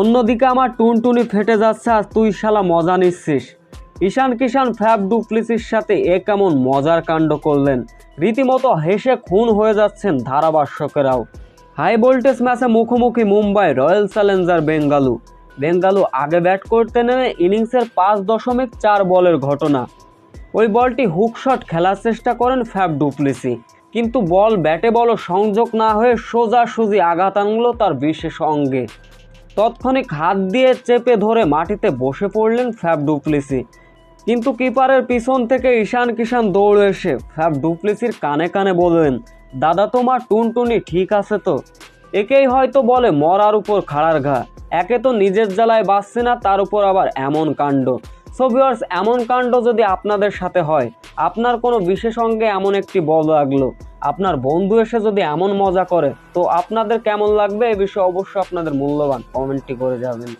অন্যদিকে আমার টুনটুনি ফেটে যাচ্ছে আর তুই শালা মজা নিচ্ছিস। ঈশান কিষান ফ্যাব ডুপ্লিসির সাথে এ কেমন মজার কাণ্ড করলেন। রীতিমতো হেসে খুন হয়ে যাচ্ছেন ধারাভাষ্যকেরাও। হাই ভোল্টেজ ম্যাচে মুখোমুখি মুম্বাই রয়্যাল চ্যালেঞ্জার বেঙ্গালু। বেঙ্গালু আগে ব্যাট করতে নেমে ইনিংসের পাঁচ দশমিক চার বলের ঘটনা। ওই বলটি হুকশট খেলার চেষ্টা করেন ফ্যাব ডুপ্লিসি। কিন্তু বল ব্যাটে বল সংযোগ না হয়ে সোজাসুজি আঘাত আনলো তার বিশেষ অঙ্গে। তৎক্ষণিক হাত দিয়ে চেপে ধরে মাটিতে বসে পড়লেন ফ্যাব ডুপ্লিসি। কিন্তু কিপারের পিছন থেকে ঈশান কিষান দৌড় এসে ফ্যাব ডুপ্লিসির কানে কানে বললেন, দাদা তোমার টুনটুনি ঠিক আছে তো? একেই হয়তো বলে মরার উপর খাড়ার ঘা। একে তো নিজের জ্বালায় বাঁচছে না, তার উপর আবার এমন কাণ্ড। সো ভিউয়ার্স এমন কাণ্ড যদি আপনাদের সাথে হয়, আপনার কোনো বিশেষ অঙ্গে এমন একটি বল লাগল, আপনার বন্ধু এসে যদি এমন মজা করে, তো আপনাদের কেমন লাগবে? এ বিষয়ে অবশ্যই আপনাদের মূল্যবান কমেন্টটি করে যাবেন